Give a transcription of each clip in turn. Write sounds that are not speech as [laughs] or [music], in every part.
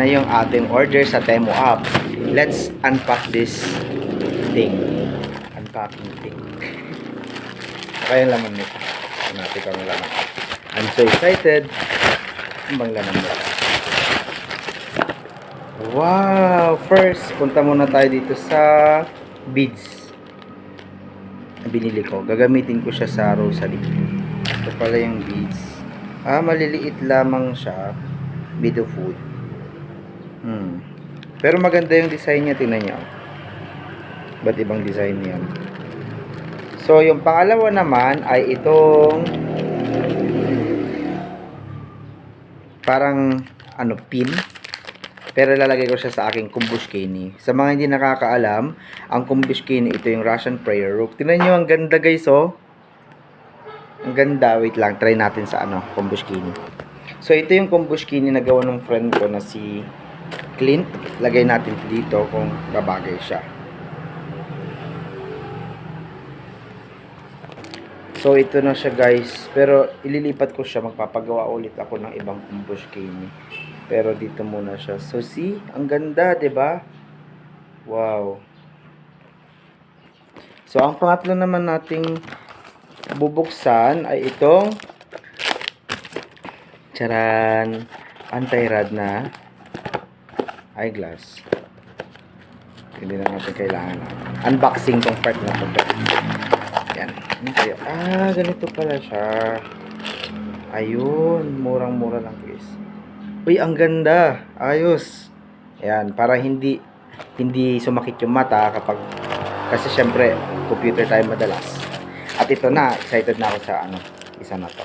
na yung ating order sa Temo app. Let's unpack this thing. Unpacking thing. Kaya laman nito. Ito natin kung laman. I'm so excited. Ang bang laman nito? Wow! First, punta muna tayo dito sa beads. Na binili ko. Gagamitin ko siya sa rosary. Ito pala yung beads. Ah, maliliit lamang siya. Bead of wood. Hmm. Pero maganda yung design niya. Tingnan niyo. Ba't ibang design yan? So, yung pangalawa naman ay itong parang ano, pin. Pero lalagay ko siya sa aking kumbushkini. Sa mga hindi nakakaalam, ang kumbushkini, ito yung Russian prayer rope. Tingnan nyo, ang ganda guys, oh. Ang ganda. Wait lang, try natin sa ano, kumbushkini. So, ito yung kumbushkini na gawa ng friend ko na si Clint. Lagay natin dito kung babagay siya. So, ito na siya guys. Pero, ililipat ko siya. Magpapagawa ulit ako ng ibang kumbushkini. Pero, dito muna siya. So, see? Ang ganda, ba? Wow. So, ang pangatlo naman nating bubuksan ay itong charan anti-rad na eyeglass. Hindi na natin kailangan. Unboxing tong part na to. Yan. Ano kaya? Ah, ganito pala siya. Ayun. Murang-mura lang guys. Uy, ang ganda. Ayos. Ayan. Para hindi hindi sumakit yung mata kapag kasi syempre computer tayo madalas. At ito na, excited na ako sa ano, isa na to.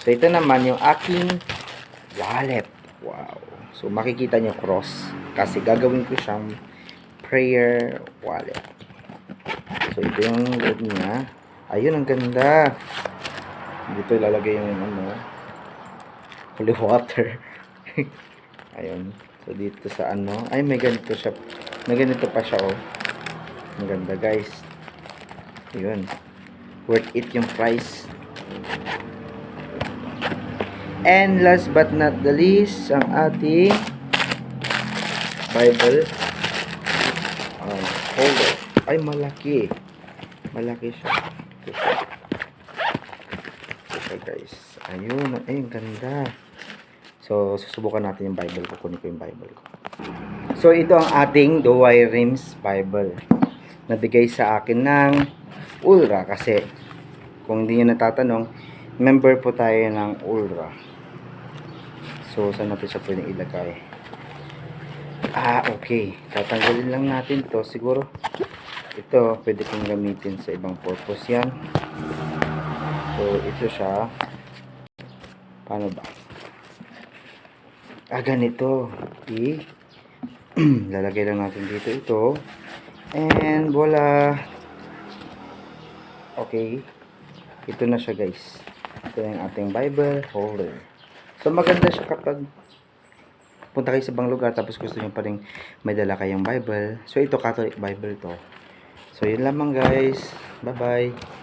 So ito naman yung aking wallet. Wow. So makikita nyo cross kasi gagawin ko siyang prayer wallet. So ito yung loob niya. Ayun, ang ganda. Dito ilalagay yung ano, holy water. [laughs] Ayun. So dito sa ano, ay may ganito siya. May ganito pa siya oh. Ang ganda guys. Ayun. Worth it yung price. And last but not the least, ang ating Bible. Oh, holder. Ay, malaki. Malaki siya. Ito guys. Ayun. Ay, ang ganda. So, susubukan natin yung Bible ko. Kunin ko yung Bible ko. So, ito ang ating Douay Rims Bible. Nabigay sa akin ng Ulra kasi kung hindi nyo natatanong, member po tayo ng Ulra. So, saan natin siya pwedeng ilagay? Ah, okay. Tatanggalin lang natin to Siguro, ito, pwede kong gamitin sa ibang purpose yan. So, ito siya. Paano ba? Ah, ganito. Okay. [clears throat] Lalagay lang natin dito ito. And, voila. Okay. Ito na siya, guys. Ito yung ating Bible holder. So, maganda siya kapag punta kayo sa ibang lugar tapos gusto nyo pa rin may dala kayong Bible. So, ito Catholic Bible to. So, yun lamang guys. Bye-bye.